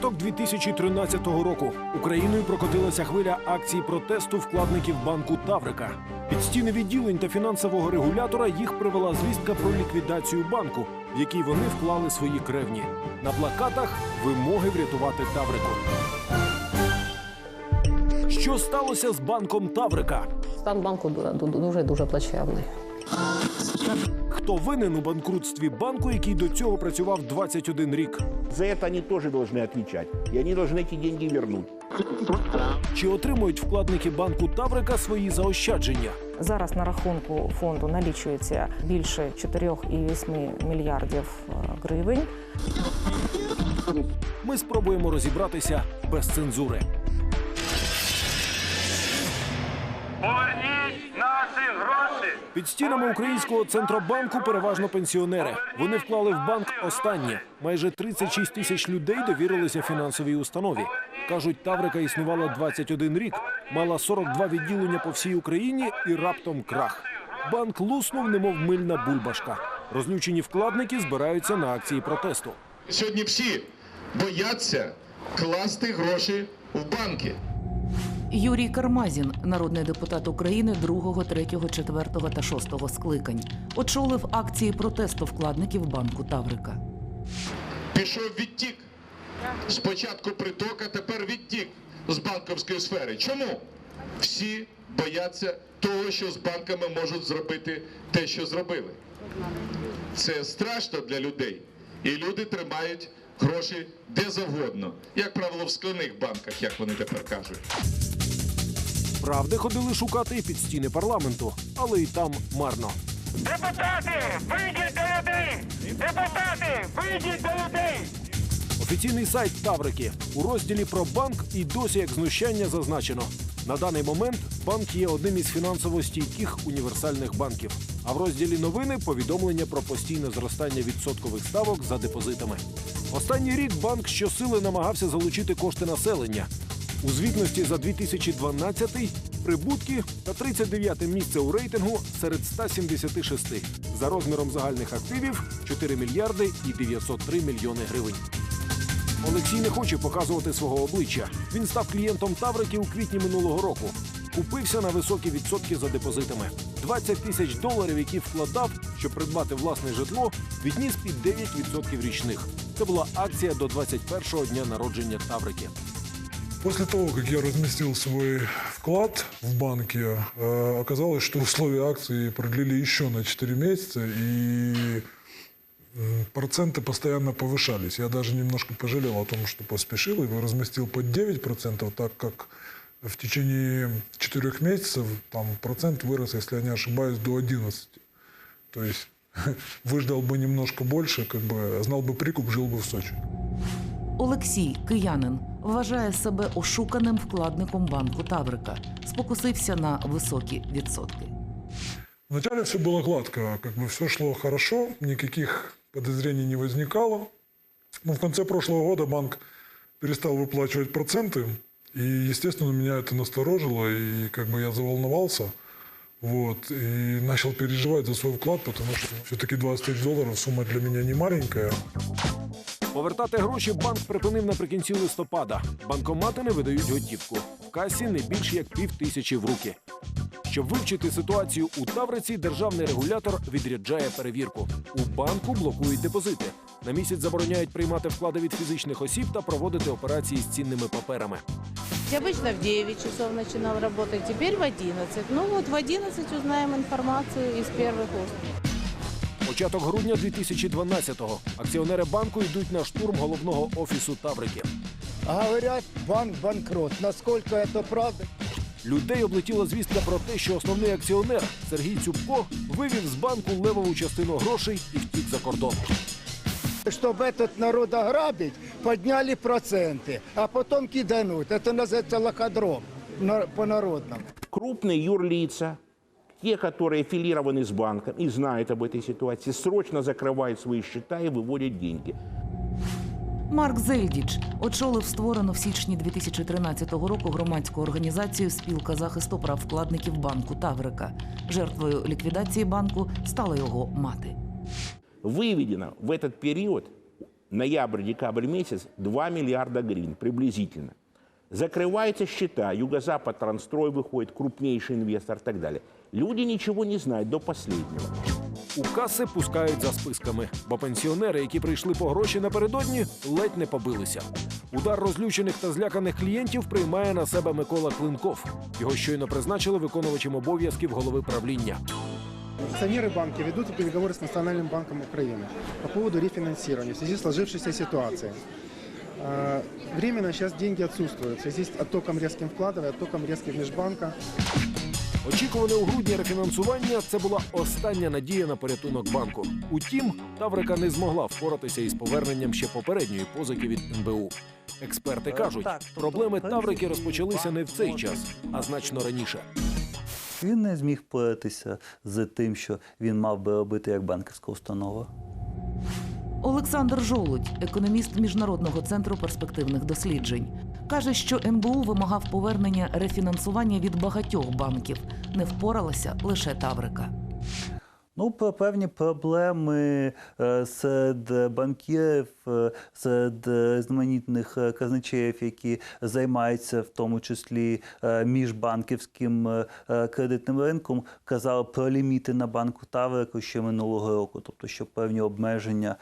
Початок 2013 року Україною прокотилася хвиля акцій протесту вкладників банку Таврика. Під стіни відділень та фінансового регулятора їх привела звістка про ліквідацію банку, в який вони вклали свої кревні. На плакатах вимоги врятувати Таврику. Що сталося з банком Таврика? Стан банку ду- ду- дуже дуже плачевний. Хто винен у банкрутстві банку, який до цього працював 21 рік? За это они тоже должны отвечать. И они должны эти деньги вернуть. Чи отримують вкладники банку Таврика свої заощадження? Зараз на рахунку фонду налічується більше 4,8 мільярдів е, гривень. Ми спробуємо розібратися без цензури. Під стінами українського центробанку переважно пенсіонери. Вони вклали в банк останнє. Майже 36 тисяч людей довірилися фінансовій установі. Кажуть, Таврика існувала 21 рік, мала 42 відділення по всій Україні і раптом крах. Банк луснув, немов мильна бульбашка. Розлючені вкладники збираються на акції протесту. Сьогодні всі бояться класти гроші в банки. Юрій Кармазін, народний депутат України 2, 3, 4 та 6 скликань, очолив акції протесту вкладників банку Таврика. Пішов відтік. Спочатку приток, а тепер відтік з банківської сфери. Чому? Всі бояться того, що з банками можуть зробити те, що зробили. Це страшно для людей. І люди тримають гроші де завгодно. Як правило, в скляних банках, як вони тепер кажуть. Правди ходили шукати і під стіни парламенту, але і там марно. Депутати, вийдіть до людей! Депутати, вийдіть до людей! Офіційний сайт Таврики у розділі про банк і досі як знущання зазначено. На даний момент банк є одним із фінансово стійких універсальних банків. А в розділі новини повідомлення про постійне зростання відсоткових ставок за депозитами. Останній рік банк щосили намагався залучити кошти населення. У звітності за 2012 прибутки та 39-те місце у рейтингу серед 176. За розміром загальних активів 4 мільярди і 903 мільйони гривень. Олексій не хоче показувати свого обличчя. Він став клієнтом Таврики у квітні минулого року. Купився на високі відсотки за депозитами. 20 тисяч доларів, які вкладав, щоб придбати власне житло, відніс під 9% річних. Це була акція до 21-го дня народження Таврики. После того, как я разместил свой вклад в банке, э, оказалось, что условия акции продлили еще на 4 месяца, и проценты постоянно повышались. Я даже немножко пожалел о том, что поспешил, его разместил под 9%, так как в течение 4 месяцев там процент вырос, если я не ошибаюсь, до 11%. То есть выждал бы немножко больше, как бы знал бы прикуп, жил бы в Сочи. Олексій, киянин, вважає себе ошуканим вкладником банку Таврика. Спокусився на високі відсотки. Вначале все было гладко, как бы все шло хорошо, никаких подозрений не возникало. Но в конце прошлого года банк перестал выплачивать проценты, и, естественно, меня это насторожило, и как бы я заволновался. Вот, и начал переживать за свой вклад, потому что все-таки 20 тысяч долларов сумма для меня не маленькая. Повертати гроші банк припинив наприкінці листопада. Банкомати не видають готівку. В касі не більш як пів тисячі в руки. Щоб вивчити ситуацію у Тавриці, державний регулятор відряджає перевірку. У банку блокують депозити. На місяць забороняють приймати вклади від фізичних осіб та проводити операції з цінними паперами. Я Обычно в 9 часов начинал работать, теперь в 11. Ну вот в 11 узнаем информацию из первых уст. Початок грудня 2012-го. Акціонери банку йдуть на штурм головного офісу Таврики. Говорят, банк банкрот. Насколько это правда? Людей облетіла звістка про те, що основний акціонер Сергій Цюбко вивів з банку левову частину грошей і втік за кордон. Чтобы этот народ ограбить, подняли проценты, а потом кидануть. Это называется лоходром на- по-народному. Крупные юрлица, те, которые аффилированы с банком и знают об этой ситуации, срочно закрывают свои счета и выводят деньги. Марк Зельдіч очолив створену в січні 2013 року громадську організацію Спілка захисту прав вкладників банку Таврика. Жертвою ліквідації банку стала його мати. Выведено в этот период ноябрь-декабрь месяц 2 миллиарда гривен приблизительно. Закрываются счета, Юго-Запад, Трансстрой выходит, крупнейший инвестор и так далее. Люди ничего не знают до последнего. У каси пускають за списками, бо пенсіонери, які прийшли по гроші напередодні, ледь не побилися. Удар розлючених та зляканих клієнтів приймає на себе Микола Клинков. Його щойно призначили виконувачем обов'язків голови правління. Акционеры банки ведут переговоры с Национальным банком Украины по поводу рефинансирования в связи с сложившейся ситуацией. Э, Временно сейчас деньги отсутствуют в связи с оттоком резким вкладов и оттоком резким межбанка. Очікуване у грудні рефінансування це була остання надія на порятунок банку. Утім, Таврика не змогла впоратися із поверненням ще попередньої позики від НБУ. Експерти кажуть, проблеми Таврики розпочалися не в цей час, а значно раніше. Він не зміг впоратися з тим, що він мав би робити як банківська установа. Олександр Жолудь, економіст Міжнародного центру перспективних досліджень, каже, що НБУ вимагав повернення рефінансування від багатьох банків. Не впоралася лише Таврика. Ну, про певні проблеми е, серед банкірів, е, серед е, різноманітних е, казначеїв, які займаються в тому числі міжбанківським кредитним ринком, казали про ліміти на банку Таврику ще минулого року, тобто що певні обмеження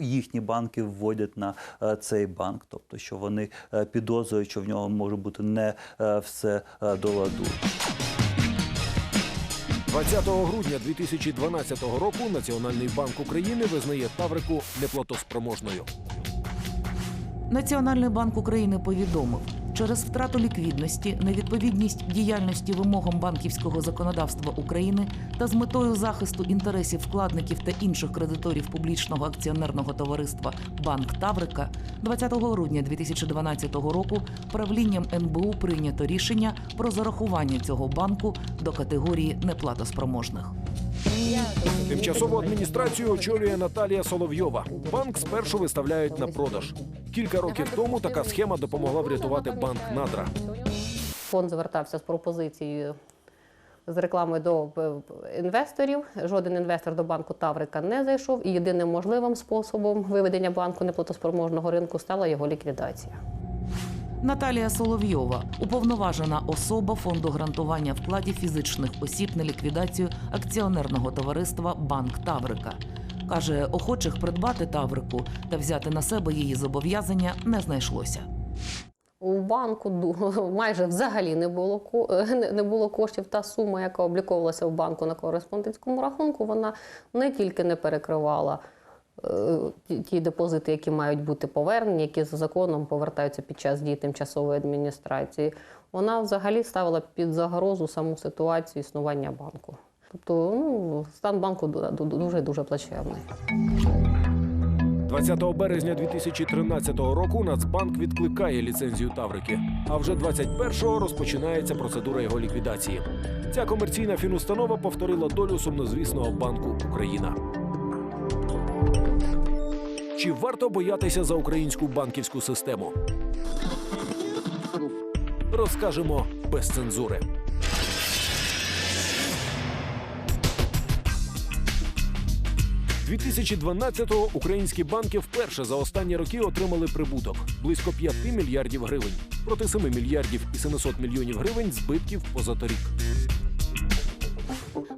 їхні банки вводять на е, цей банк, тобто що вони е, підозрюють, що в нього може бути не е, все до ладу. 20 грудня 2012 року Національний банк України визнає Таврику неплатоспроможною. Національний банк України повідомив, через втрату ліквідності, невідповідність діяльності вимогам банківського законодавства України та з метою захисту інтересів вкладників та інших кредиторів публічного акціонерного товариства Банк Таврика 20 грудня 2012 року правлінням НБУ прийнято рішення про зарахування цього банку до категорії неплатоспроможних. Тимчасову адміністрацію очолює Наталія Соловйова. Банк спершу виставляють на продаж. Кілька років тому така схема допомогла врятувати банк Надра. Фонд звертався з пропозицією з рекламою до е, інвесторів. Жоден інвестор до банку Таврика не зайшов, і єдиним можливим способом виведення банку неплатоспроможного ринку стала його ліквідація. Наталія Соловйова, уповноважена особа фонду гарантування вкладів фізичних осіб на ліквідацію акціонерного товариства Банк Таврика. Каже, охочих придбати Таврику та взяти на себе її зобов'язання не знайшлося. У банку майже взагалі не було не- було коштів. Та сума, яка обліковувалася в банку на кореспондентському рахунку, вона не тільки не перекривала ті- ті депозити, які мають бути повернені, які за законом повертаються під час дії тимчасової адміністрації. Вона взагалі ставила під загрозу саму ситуацію існування банку. Тобто, ну, стан банку ду- ду- дуже дуже плачевний. 20 березня 2013 року Нацбанк відкликає ліцензію Таврики. А вже 21-го розпочинається процедура його ліквідації. Ця комерційна фінустанова повторила долю сумнозвісного банку Україна. Чи варто боятися за українську банківську систему? Розкажемо без цензури. – 2012-го українські банки вперше за останні роки отримали прибуток близько 5 мільярдів гривень проти 7 мільярдів і 700 мільйонів гривень збитків позаторік.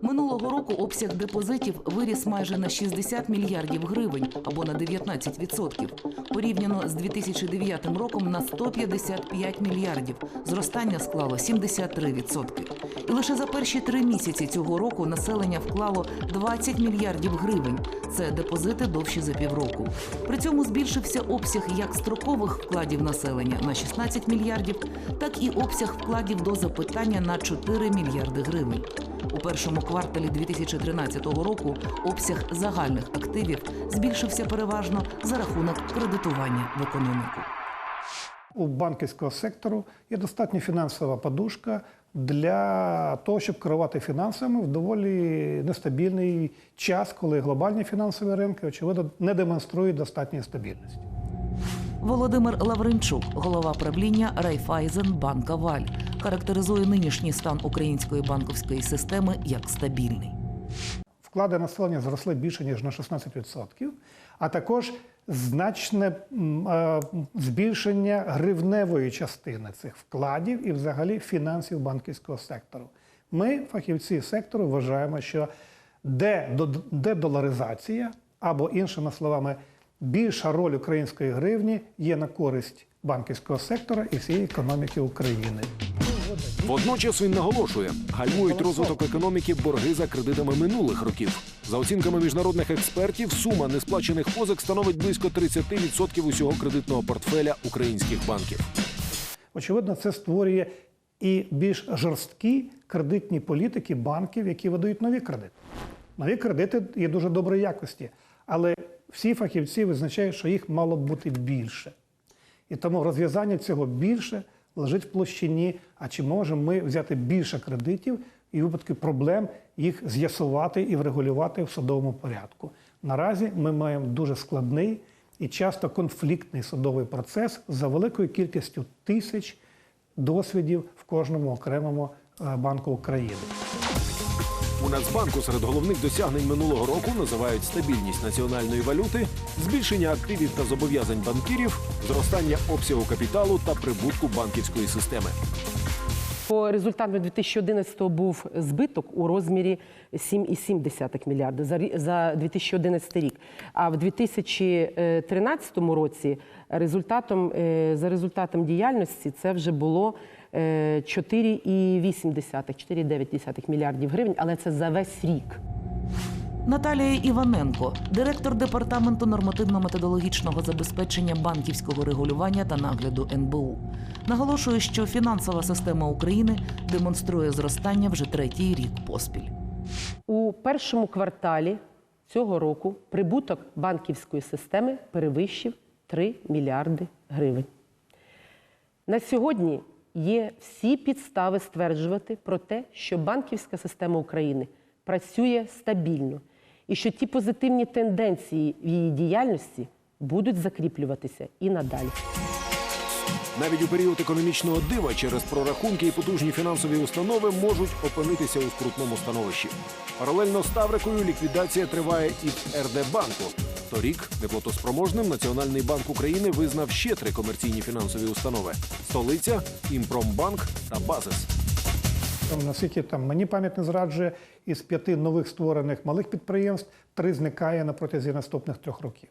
Минулого року обсяг депозитів виріс майже на 60 мільярдів гривень або на 19%. Порівняно з 2009 роком на 155 мільярдів. Зростання склало 73%. І лише за перші три місяці цього року населення вклало 20 мільярдів гривень. Це депозити довші за півроку. При цьому збільшився обсяг як строкових вкладів населення на 16 мільярдів, так і обсяг вкладів до запитання на 4 мільярди гривень. У першому кварталі 2013 року обсяг загальних активів збільшився переважно за рахунок кредитування в економіку. У банківського сектору є достатня фінансова подушка для того, щоб керувати фінансами в доволі нестабільний час, коли глобальні фінансові ринки, очевидно, не демонструють достатньої стабільності. Володимир Лавренчук, голова правління Райфайзен Банка Валь, характеризує нинішній стан української банківської системи як стабільний. Вклади населення зросли більше ніж на 16%, а також значне е, збільшення гривневої частини цих вкладів і взагалі фінансів банківського сектору. Ми, фахівці сектору, вважаємо, що де- дедоларизація, або іншими словами, більша роль української гривні є на користь банківського сектора і всієї економіки України. Водночас він наголошує, гальмують розвиток економіки борги за кредитами минулих років. За оцінками міжнародних експертів, сума несплачених позик становить близько 30% усього кредитного портфеля українських банків. Очевидно, це створює і більш жорсткі кредитні політики банків, які видають нові кредити. Нові кредити є дуже доброї якості, але всі фахівці визначають, що їх мало б бути більше. І тому розв'язання цього більше лежить в площині. А чи можемо ми взяти більше кредитів і в випадку проблем їх з'ясувати і врегулювати в судовому порядку? Наразі ми маємо дуже складний і часто конфліктний судовий процес за великою кількістю тисяч досвідів в кожному окремому е, банку України. У Нацбанку серед головних досягнень минулого року називають стабільність національної валюти, збільшення активів та зобов'язань банкірів, зростання обсягу капіталу та прибутку банківської системи. По результатам 2011 був збиток у розмірі 7,7 мільярда за 2011 рік. А в 2013 році результатом е, за результатом діяльності це вже було е, 4,8 4,9 мільярдів гривень, але це за весь рік. Наталія Іваненко, директор департаменту нормативно-методологічного забезпечення банківського регулювання та нагляду НБУ, наголошує, що фінансова система України демонструє зростання вже третій рік поспіль. У першому кварталі цього року прибуток банківської системи перевищив 3 мільярди гривень. На сьогодні є всі підстави стверджувати про те, що банківська система України працює стабільно і що ті позитивні тенденції в її діяльності будуть закріплюватися і надалі. Навіть у період економічного дива через прорахунки і потужні фінансові установи можуть опинитися у скрутному становищі. Паралельно з Таврикою ліквідація триває і в РД банку. Торік неплатоспроможним Національний банк України визнав ще три комерційні фінансові установи: столиця, Імпромбанк та Базис. Наскільки там мені пам'ять не зраджує, із п'яти нових створених малих підприємств три зникає на протязі наступних трьох років.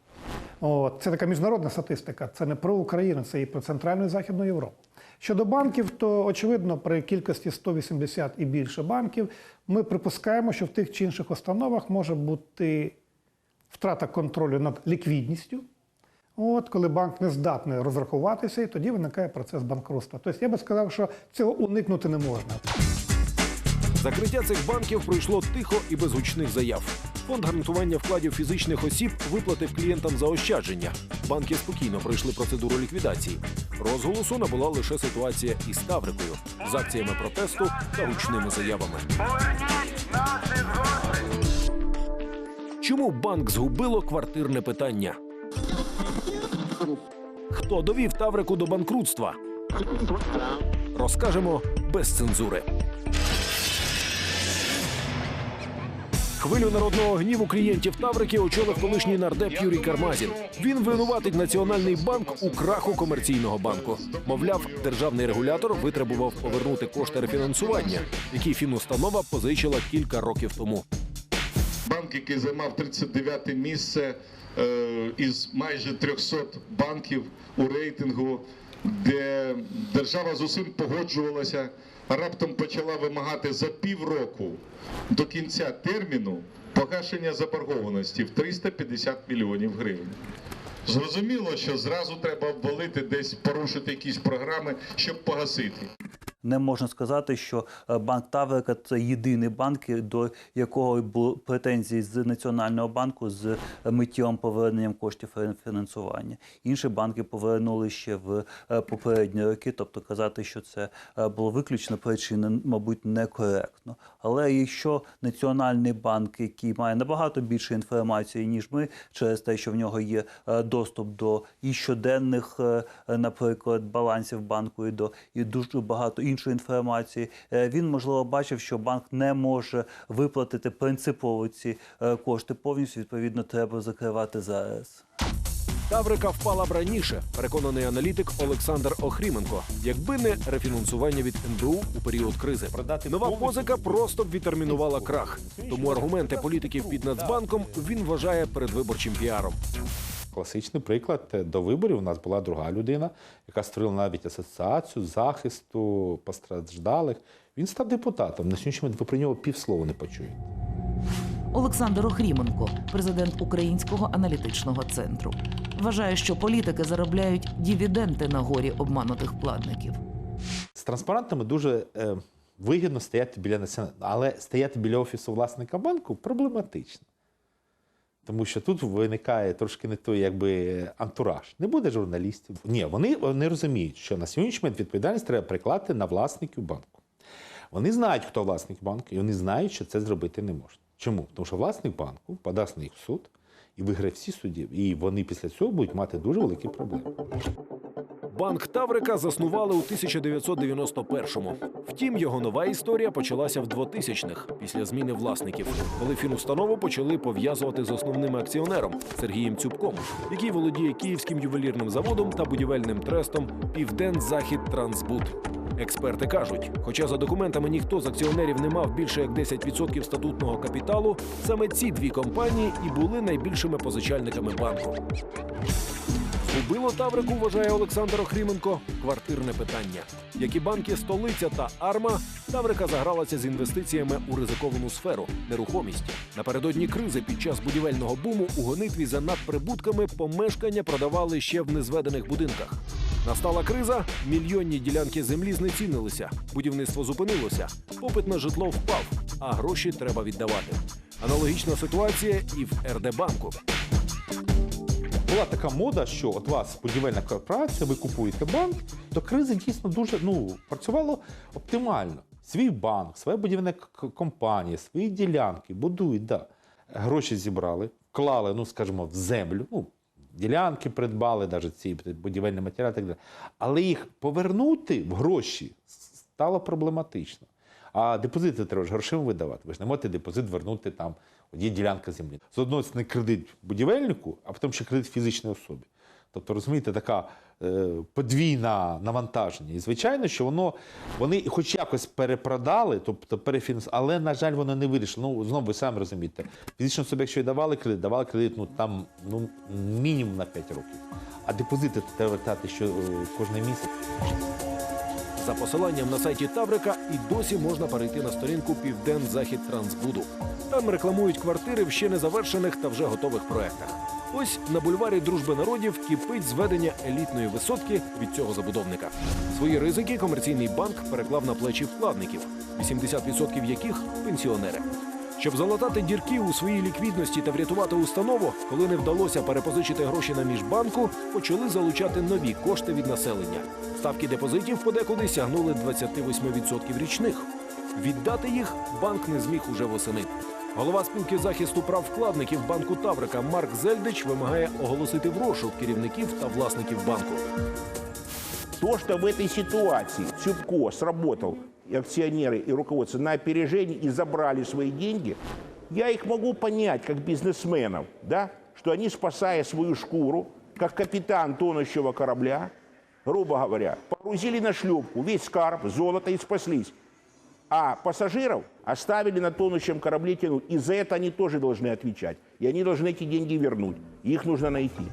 От. Це така міжнародна статистика. Це не про Україну, це і про Центральну і Західну Європу. Щодо банків, то очевидно, при кількості 180 і більше банків ми припускаємо, що в тих чи інших установах може бути втрата контролю над ліквідністю. От коли банк не здатний розрахуватися, і тоді виникає процес банкрутства. Тобто я би сказав, що цього уникнути не можна. Закриття цих банків пройшло тихо і без гучних заяв. Фонд гарантування вкладів фізичних осіб виплатив клієнтам заощадження. Банки спокійно пройшли процедуру ліквідації. Розголосу набула лише ситуація із Таврикою з акціями протесту та гучними заявами. Чому банк згубило квартирне питання? Хто довів Таврику до банкрутства? Розкажемо без цензури. Хвилю народного гніву клієнтів Таврики очолив колишній нардеп Юрій Кармазін. Він винуватить Національний банк у краху комерційного банку. Мовляв, державний регулятор витребував повернути кошти рефінансування, які фінустанова позичила кілька років тому. Який займав 39 місце е, із майже 300 банків у рейтингу, де держава з усім погоджувалася, раптом почала вимагати за півроку до кінця терміну погашення заборгованості в 350 мільйонів гривень. Зрозуміло, що зразу треба обвалити десь порушити якісь програми, щоб погасити. Не можна сказати, що е, банк Таврика це єдиний банк, до якого були претензії з Національного банку з миттєвим поверненням коштів фінансування. Інші банки повернули ще в е, попередні роки, тобто казати, що це е, було виключно причина, мабуть, некоректно. Але якщо Національний банк, який має набагато більше інформації, ніж ми, через те, що в нього є е, доступ до і щоденних, е, наприклад, балансів банку, і до і дуже багато інших іншої інформації. Е, Він можливо бачив, що банк не може виплатити принципово ці е, кошти повністю. Відповідно, треба закривати ЗАЕС. Таврика впала б раніше, переконаний аналітик Олександр Охріменко, якби не рефінансування від НБУ у період кризи. Нова позика просто б відтермінувала крах. Тому аргументи політиків під Нацбанком він вважає передвиборчим піаром. Класичний приклад е, до виборів у нас була друга людина, яка створила навіть асоціацію захисту постраждалих. Він став депутатом. На сьогоднішній момент ви про нього півслова не почуєте. Олександр Охріменко, президент Українського аналітичного центру, вважає, що політики заробляють дивіденди на горі обманутих вкладників. З транспарантами дуже е, вигідно стояти біля національного, але стояти біля офісу власника банку проблематично. Тому що тут виникає трошки не той якби антураж. Не буде журналістів. Ні, вони, вони розуміють, що на сьогоднішній момент відповідальність треба приклати на власників банку. Вони знають, хто власник банку, і вони знають, що це зробити не можна. Чому? Тому що власник банку подасть на їх в суд і виграє всі судді. І вони після цього будуть мати дуже великі проблеми. Банк Таврика заснували у 1991-му. Втім, його нова історія почалася в 2000-х, після зміни власників, коли фінустанову почали пов'язувати з основним акціонером Сергієм Цюбком, який володіє київським ювелірним заводом та будівельним трестом Південзахід Трансбуд. Експерти кажуть, хоча за документами ніхто з акціонерів не мав більше як 10% статутного капіталу, саме ці дві компанії і були найбільшими позичальниками банку. Убило Таврику, вважає Олександр Охріменко, квартирне питання. Як і банки столиця та Арма, Таврика загралася з інвестиціями у ризиковану сферу нерухомість. Напередодні кризи під час будівельного буму у гонитві за надприбутками помешкання продавали ще в незведених будинках. Настала криза, мільйонні ділянки землі знецінилися, будівництво зупинилося, попит на житло впав, а гроші треба віддавати. Аналогічна ситуація і в РД-банку. Була така мода, що от вас будівельна корпорація, ви купуєте банк, то криза дійсно дуже ну, працювало оптимально. Свій банк, своя будівельна компанія, свої ділянки будують, да. гроші зібрали, вклали, ну скажімо, в землю. Ну, ділянки придбали, навіть ці будівельні матеріали так далі. Але їх повернути в гроші стало проблематично. А депозити треба ж грошима видавати. Ви ж не можете депозит вернути там, є ділянка землі. З одної сторони кредит будівельнику, а потім ще кредит фізичній особі. Тобто, розумієте, така е, подвійна навантаження. І звичайно, що воно вони хоч якось перепродали, тобто перефінансували, але, на жаль, воно не вирішило. Ну, знову ви самі розумієте, фізична особа, якщо й давали кредит, давали кредит ну, там ну, мінімум на 5 років. А депозити треба вертати що, е, кожен місяць. За посиланням на сайті Таврика і досі можна перейти на сторінку Південзахід Трансбуду. Там рекламують квартири в ще не завершених та вже готових проектах. Ось на бульварі Дружби народів кипить зведення елітної висотки від цього забудовника. Свої ризики комерційний банк переклав на плечі вкладників, 80% яких пенсіонери. Щоб залатати дірки у своїй ліквідності та врятувати установу, коли не вдалося перепозичити гроші на міжбанку, почали залучати нові кошти від населення. Ставки депозитів подекуди сягнули 28% річних. Віддати їх банк не зміг уже восени. Голова спілки захисту прав вкладників банку Таврика Марк Зельдич вимагає оголосити в розшук керівників та власників банку. То, что в этой ситуации Цюбко сработал, и акционеры и руководство на опережение и забрали свои деньги, я их могу понять как бизнесменов, да, что они, спасая свою шкуру, как капитан тонущего корабля, грубо говоря, погрузили на шлюпку весь скарб, золото и спаслись. А пассажиров оставили на тонущем корабле тянуть. И за это они тоже должны отвечать. И они должны эти деньги вернуть. Их нужно найти.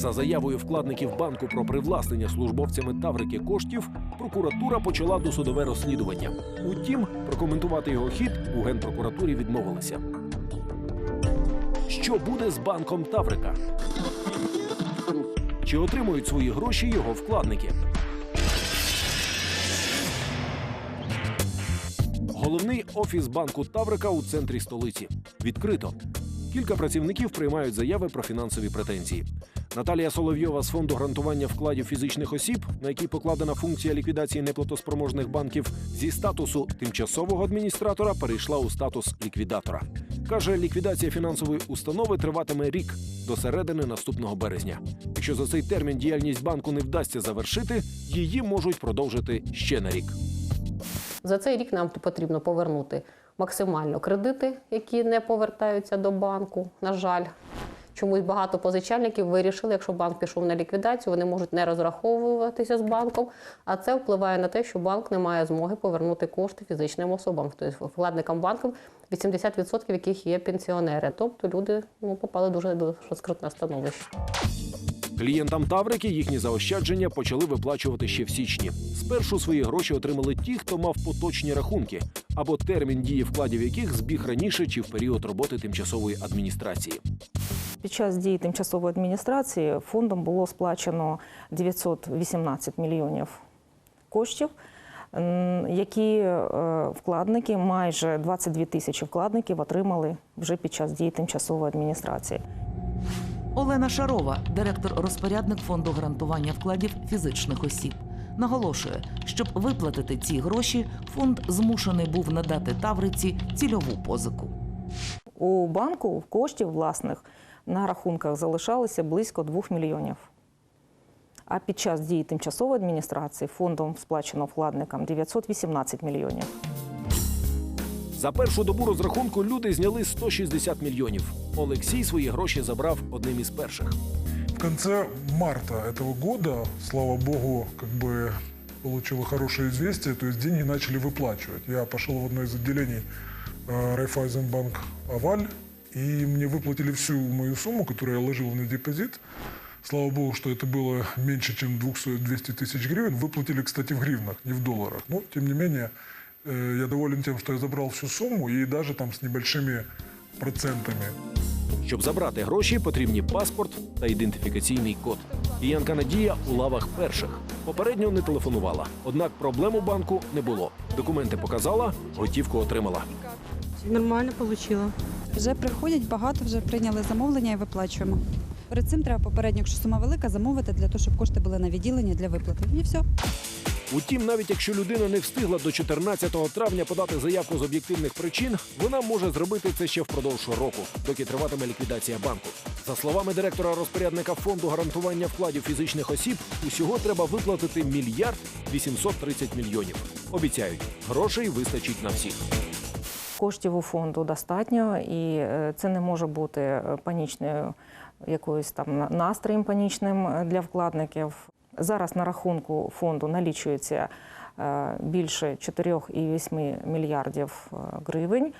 За заявою вкладників банку про привласнення службовцями Таврики коштів, прокуратура почала досудове розслідування. Утім, прокоментувати його хід у генпрокуратурі відмовилися. Що буде з банком Таврика? Чи отримують свої гроші його вкладники? Головний офіс банку Таврика у центрі столиці. Відкрито. Кілька працівників приймають заяви про фінансові претензії. Наталія Соловйова з фонду гарантування вкладів фізичних осіб, на який покладена функція ліквідації неплатоспроможних банків, зі статусу тимчасового адміністратора перейшла у статус ліквідатора. Каже, ліквідація фінансової установи триватиме рік до середини наступного березня. Якщо за цей термін діяльність банку не вдасться завершити, її можуть продовжити ще на рік. За цей рік нам потрібно повернути максимально кредити, які не повертаються до банку. На жаль, чомусь багато позичальників вирішили, якщо банк пішов на ліквідацію, вони можуть не розраховуватися з банком. А це впливає на те, що банк не має змоги повернути кошти фізичним особам, тобто вкладникам банків, 80% яких є пенсіонери. Тобто люди ну, попали дуже дуже скрутне становище. Клієнтам Таврики їхні заощадження почали виплачувати ще в січні. Спершу свої гроші отримали ті, хто мав поточні рахунки, або термін дії вкладів яких збіг раніше чи в період роботи тимчасової адміністрації. Під час дії тимчасової адміністрації фондом було сплачено 918 мільйонів коштів, які е, вкладники, майже 22 тисячі вкладників отримали вже під час дії тимчасової адміністрації. Олена Шарова, директор-розпорядник фонду гарантування вкладів фізичних осіб, наголошує, щоб виплатити ці гроші, фонд змушений був надати Тавриці цільову позику. У банку коштів власних на рахунках залишалося близько 2 мільйонів. А під час дії тимчасової адміністрації фондом сплачено вкладникам 918 мільйонів. За першу добу розрахунку люди зняли 160 мільйонів. Олексій свої гроші забрав одним із перших. В конце марта этого года, слава богу, как бы получила хорошее известие, то есть деньги начали выплачивать. Я пошел в одно из отделений э, Райфайзенбанк Аваль, и мне выплатили всю мою сумму, которую я ложил на депозит. Слава богу, что это было меньше, чем 200 тысяч гривен. Выплатили, кстати, в гривнах, не в долларах. Но, тем не менее, э, я доволен тем, что я забрал всю сумму и даже там с небольшими процентами. Щоб забрати гроші, потрібні паспорт та ідентифікаційний код. Киянка Надія у лавах перших. Попередньо не телефонувала. Однак проблем у банку не було. Документи показала, готівку отримала. Нормально отримала. Вже приходять багато, вже прийняли замовлення і виплачуємо. Перед цим треба попередньо, якщо сума велика, замовити для того, щоб кошти були на відділенні для виплати. І все. Утім, навіть якщо людина не встигла до 14 травня подати заявку з об'єктивних причин, вона може зробити це ще впродовж року, доки триватиме ліквідація банку. За словами директора розпорядника фонду гарантування вкладів фізичних осіб, усього треба виплатити мільярд 830 мільйонів. Обіцяють, грошей вистачить на всіх. Коштів у фонду достатньо, і е, це не може бути е, панічною якоюсь там на- настроєм панічним е, для вкладників. Зараз на рахунку фонду налічується більше 4,8 мільярдів гривень.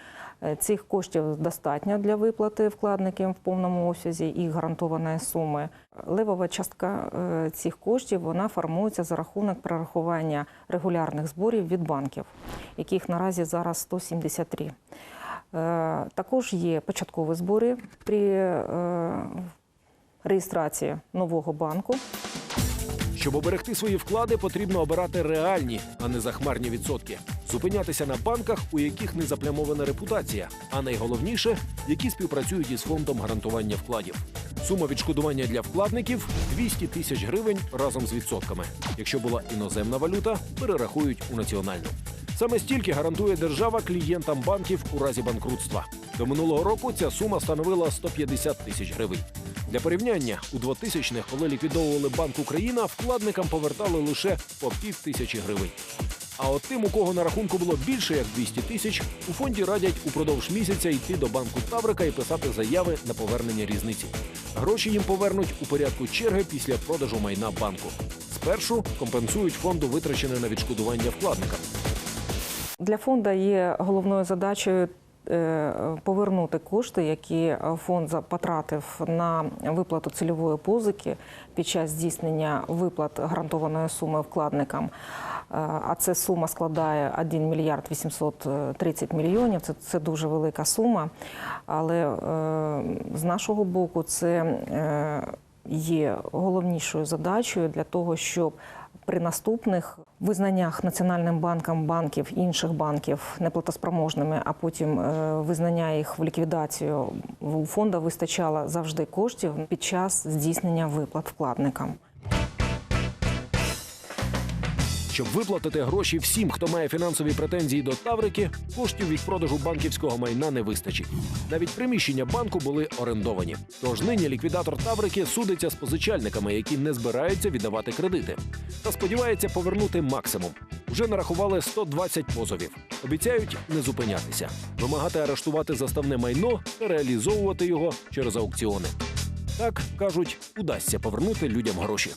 Е, Цих коштів достатньо для виплати вкладникам в повному обсязі і гарантованої суми. Левова частка е, цих коштів вона формується за рахунок прорахування регулярних зборів від банків, яких наразі зараз 173. Е, Також є початкові збори при реєстрації нового банку. Щоб оберегти свої вклади, потрібно обирати реальні, а не захмарні відсотки. Зупинятися на банках, у яких не заплямована репутація, а найголовніше, які співпрацюють із фондом гарантування вкладів. Сума відшкодування для вкладників 200 тисяч гривень разом з відсотками. Якщо була іноземна валюта, перерахують у національну. Саме стільки гарантує держава клієнтам банків у разі банкрутства. До минулого року ця сума становила 150 тисяч гривень. Для порівняння у 2000-х, коли ліквідовували Банк Україна, вкладникам повертали лише по пів тисячі гривень. А от тим, у кого на рахунку було більше як 200 тисяч, у фонді радять упродовж місяця йти до банку Таврика і писати заяви на повернення різниці. Гроші їм повернуть у порядку черги після продажу майна банку. Спершу компенсують фонду витрачене на відшкодування вкладникам. Для фонду є головною задачею повернути кошти, які фонд за- потратив на виплату цільової позики під час здійснення виплат гарантованої суми вкладникам. Е, А це сума складає 1 мільярд 830 мільйонів. Це, це дуже велика сума. Але е, з нашого боку це е, є головнішою задачею для того, щоб при наступних визнаннях Національним банком банків інших банків неплатоспроможними, а потім е, визнання їх в ліквідацію у фонду вистачало завжди коштів під час здійснення виплат вкладникам. Щоб виплатити гроші всім, хто має фінансові претензії до Таврики, коштів від продажу банківського майна не вистачить. Навіть приміщення банку були орендовані. Тож нині ліквідатор Таврики судиться з позичальниками, які не збираються віддавати кредити, та сподівається повернути максимум. Вже нарахували 120 позовів. Обіцяють не зупинятися, вимагати арештувати заставне майно та реалізовувати його через аукціони. Так кажуть, удасться повернути людям гроші.